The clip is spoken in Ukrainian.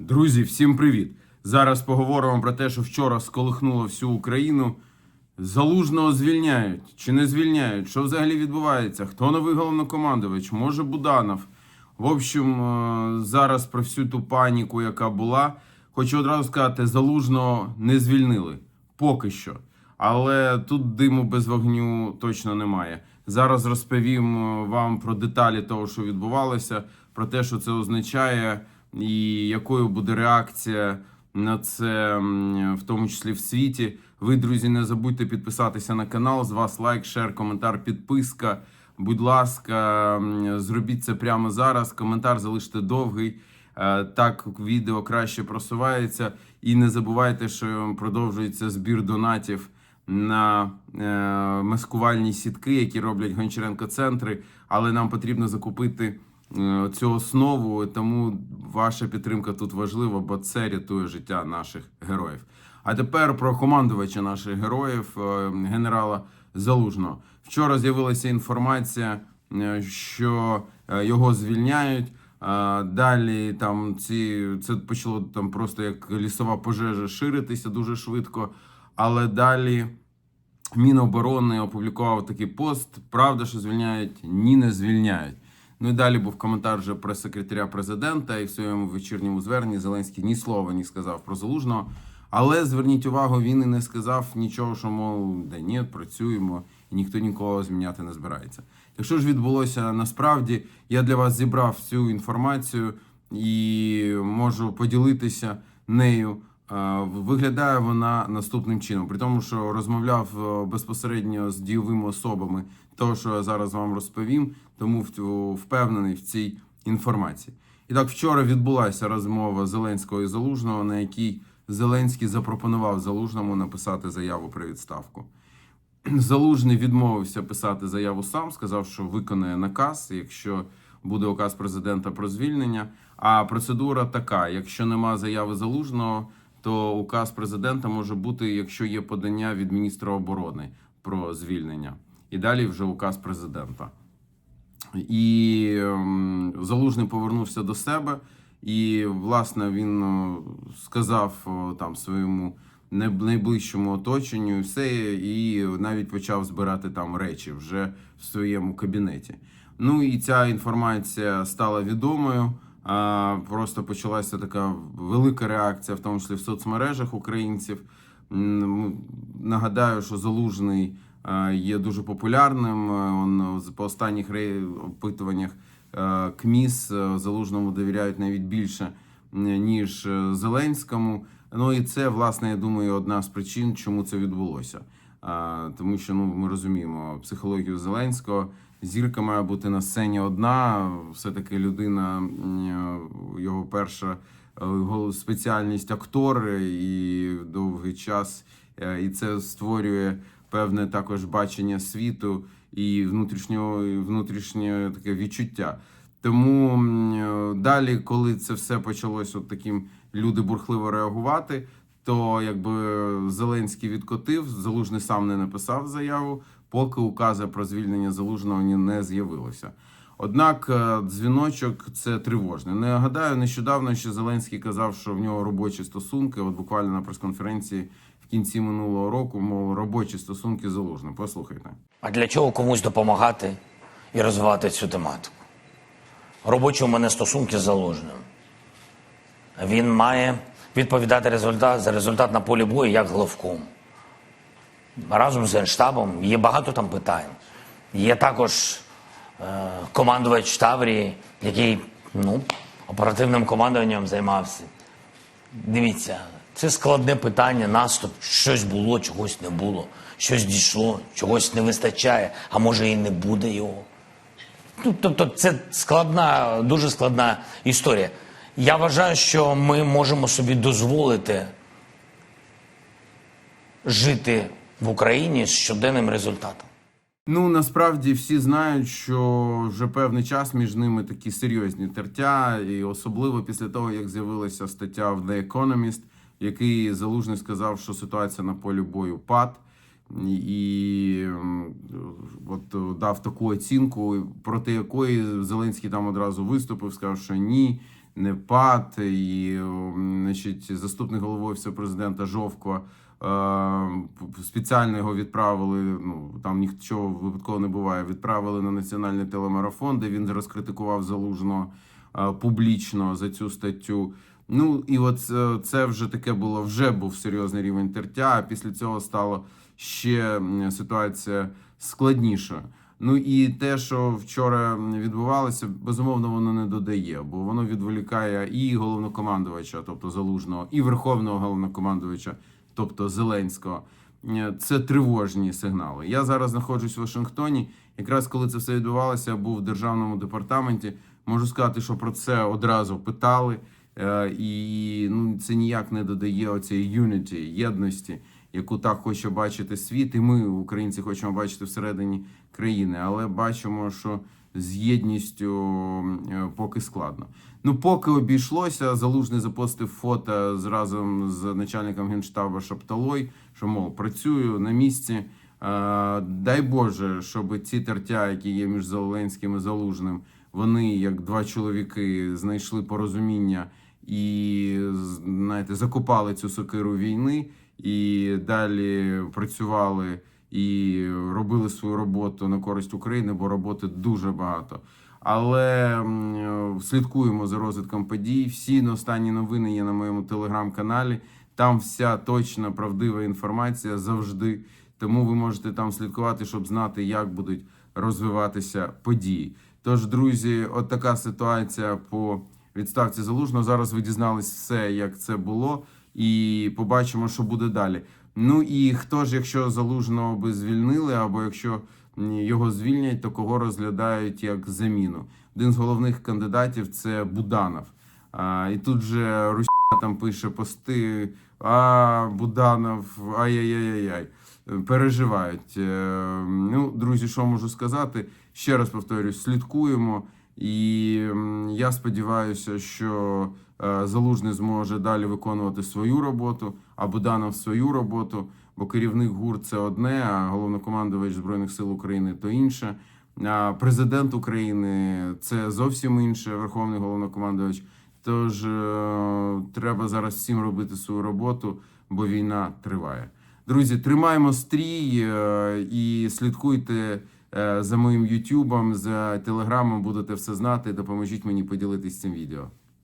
Друзі, всім привіт! Зараз поговоримо про те, що вчора сколихнуло всю Україну. Залужного звільняють чи не звільняють? Що взагалі відбувається? Хто новий головнокомандувач? Може Буданов? В общем, е, зараз про всю ту паніку, яка була, хочу одразу сказати, залужного не звільнили поки що. Але тут диму без вогню точно немає. Зараз розповім е, вам про деталі того, що відбувалося, про те, що це означає, і якою буде реакція на це, в тому числі в світі. Ви, друзі, не забудьте підписатися на канал. З вас лайк, шер, коментар, підписка. Будь ласка, зробіть це прямо зараз. Коментар залиште довгий. Е, Так відео краще просувається. І не забувайте, що продовжується збір донатів на е, маскувальні сітки, які роблять Гончаренко центри. Але нам потрібно закупити е, цю основу. Тому ваша підтримка тут важлива, бо це рятує життя наших героїв. А тепер про командувача наших героїв, е, генерала Залужного. Вчора з'явилася інформація, е, що е, його звільняють. Далі там ці це почало там просто як лісова пожежа ширитися дуже швидко. Але далі Міноборони опублікував такий пост. Правда, що звільняють? Ні, не звільняють. Ну і далі був коментар вже прес-секретаря президента, і в своєму вечірньому зверненні Зеленський ні слова не сказав про залужного. Але зверніть увагу, він і не сказав нічого, що мов да ні, працюємо, і ніхто нікого зміняти не збирається. Якщо ж відбулося насправді, я для вас зібрав цю інформацію і можу поділитися нею. Виглядає вона наступним чином, при тому, що розмовляв е, безпосередньо з дійовими особами, того, що я зараз вам розповім, тому впевнений в цій інформації. І так, вчора відбулася розмова Зеленського і Залужного, на якій Зеленський запропонував Залужному написати заяву про відставку. Залужний відмовився писати заяву сам, сказав, що виконає наказ, якщо буде указ президента про звільнення. А процедура така: якщо нема заяви залужного, то указ президента може бути, якщо є подання від міністра оборони про звільнення, і далі вже указ президента. І ем, залужний повернувся до себе, і власне він е, сказав е, там своєму найближчому оточенню все, і навіть почав збирати там речі вже в своєму кабінеті. Ну і ця інформація стала відомою. Просто почалася така велика реакція, в тому числі в соцмережах українців. Нагадаю, що залужний є дуже популярним. Е, Он з- по останніх опитуваннях е, КМІС е, залужному довіряють навіть більше ніж е, Зеленському. Ну і це, власне, я думаю, одна з причин, чому це відбулося. Тому що ну ми розуміємо психологію Зеленського. Зірка має бути на сцені одна. Все таки людина його перша е, спеціальність актор і довгий час, е, і це створює певне також бачення світу і внутрішнього внутрішнє таке відчуття. Тому е, далі, коли це все почалось, от таким люди бурхливо реагувати, то якби Зеленський відкотив, Залужний сам не написав заяву, поки указу про звільнення залужного не з'явилося. Однак е, дзвіночок це тривожне. Не гадаю, нещодавно ще Зеленський казав, що в нього робочі стосунки. От буквально на прес-конференції кінці минулого року, мов робочі стосунки з залужним. Послухайте. А для чого комусь допомагати і розвивати цю тематику? Робочі у мене стосунки з заложним. Він має відповідати результат, за результат на полі бою як главком. Разом з Генштабом є багато там питань. Є також е, командувач Таврії, який ну, оперативним командуванням займався. Дивіться, це складне питання, наступ. Щось було, чогось не було, щось дійшло, чогось не вистачає, а може і не буде його. Ну, тобто, це складна, дуже складна історія. Я вважаю, що ми можемо собі дозволити жити в Україні з щоденним результатом. Ну насправді всі знають, що вже певний час між ними такі серйозні тертя, і особливо після того, як з'явилася стаття в The Economist, в якій залужний сказав, що ситуація на полі бою пад, і от е, дав таку оцінку, проти якої Зеленський там одразу виступив, сказав, що ні, не ПАТ, і значить, заступник голови офісу президента Жовко. е, Спеціально його відправили. Ну там нічого випадково не буває. Відправили на національний телемарафон, де він розкритикував залужного е, публічно за цю статтю. Ну і от це, це вже таке було, вже був серйозний рівень тертя. А після цього стало ще ситуація складнішою. Ну і те, що вчора відбувалося, безумовно, воно не додає, бо воно відволікає і головнокомандувача, тобто залужного, і верховного головнокомандувача, тобто Зеленського. Е, Це тривожні сигнали. Я зараз знаходжусь в Вашингтоні. Якраз коли це все відбувалося, я був в державному департаменті. Можу сказати, що про це одразу питали, Е, і ну це ніяк не додає оцієї unity, єдності, яку так хоче бачити світ, і ми, українці, хочемо бачити всередині країни, але бачимо, що з єдністю е, поки складно. Ну, поки обійшлося, залужний запостив фото з разом з начальником генштабу Шапталой, що мов працюю на місці. Е, Дай Боже, щоб ці тертя, які є між Зеленським і Залужним, вони, як два чоловіки, знайшли порозуміння і знаєте, закопали цю сокиру війни і далі працювали і робили свою роботу на користь України, бо роботи дуже багато. Але слідкуємо за розвитком подій. Всі останні новини є на моєму телеграм-каналі. Там вся точна правдива інформація завжди. Тому ви можете там слідкувати, щоб знати, як будуть розвиватися події. Тож, друзі, от така ситуація по відставці залужного. Зараз ви дізнались все, як це було, і побачимо, що буде далі. Ну і хто ж, якщо залужного би звільнили, або якщо його звільнять, то кого розглядають як заміну? Один з головних кандидатів це Буданов. А, і тут же Русь там пише пости. А Буданов, ай-яй-яй-яй. Переживають. Е, Ну, друзі, що можу сказати? Ще раз повторюсь, слідкуємо. І я сподіваюся, що е, Залужний зможе далі виконувати свою роботу, а Буданов свою роботу. Бо керівник ГУР це одне, а головнокомандувач Збройних сил України то інше. А президент України це зовсім інше, верховний головнокомандувач. Тож е, треба зараз всім робити свою роботу, бо війна триває. Друзі, тримаємо стрій е, і слідкуйте за моїм Ютубом, за телеграмом, будете все знати. Допоможіть мені поділитись цим відео.